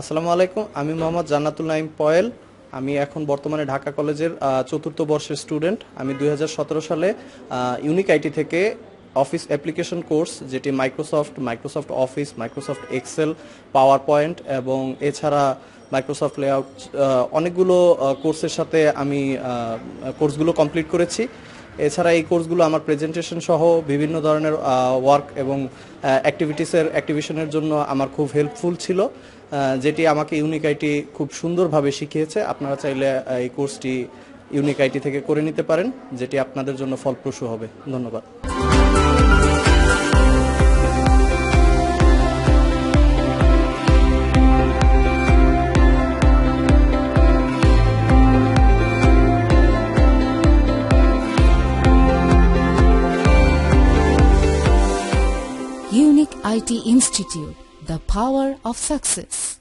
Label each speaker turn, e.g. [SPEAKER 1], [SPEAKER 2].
[SPEAKER 1] আসসালামু আলাইকুম, আমি মোহাম্মদ জান্নাতুল নাইম পয়েল। আমি এখন বর্তমানে ঢাকা কলেজের চতুর্থ বর্ষের স্টুডেন্ট। আমি দু হাজার সতেরো সালে ইউনিক আইটি থেকে অফিস অ্যাপ্লিকেশন কোর্স, যেটি Microsoft Microsoft Office, Microsoft Excel PowerPoint এবং এছাড়া মাইক্রোসফট লেআউট অনেকগুলো কোর্সের সাথে আমি কোর্সগুলো কমপ্লিট করেছি। এছাড়া এই কোর্সগুলো আমার প্রেজেন্টেশন সহ বিভিন্ন ধরনের ওয়ার্ক এবং অ্যাক্টিভিটিসের অ্যাক্টিভিশনের জন্য আমার খুব হেল্পফুল ছিল যেটি আমাকে ইউনিক আইটি খুব সুন্দরভাবে শিখিয়েছে। আপনারা চাইলে এই কোর্সটি ইউনিক আইটি থেকে করে নিতে পারেন, যেটি আপনাদের জন্য ফলপ্রসূ হবে। ধন্যবাদ।
[SPEAKER 2] Unique IT Institute, the power of success.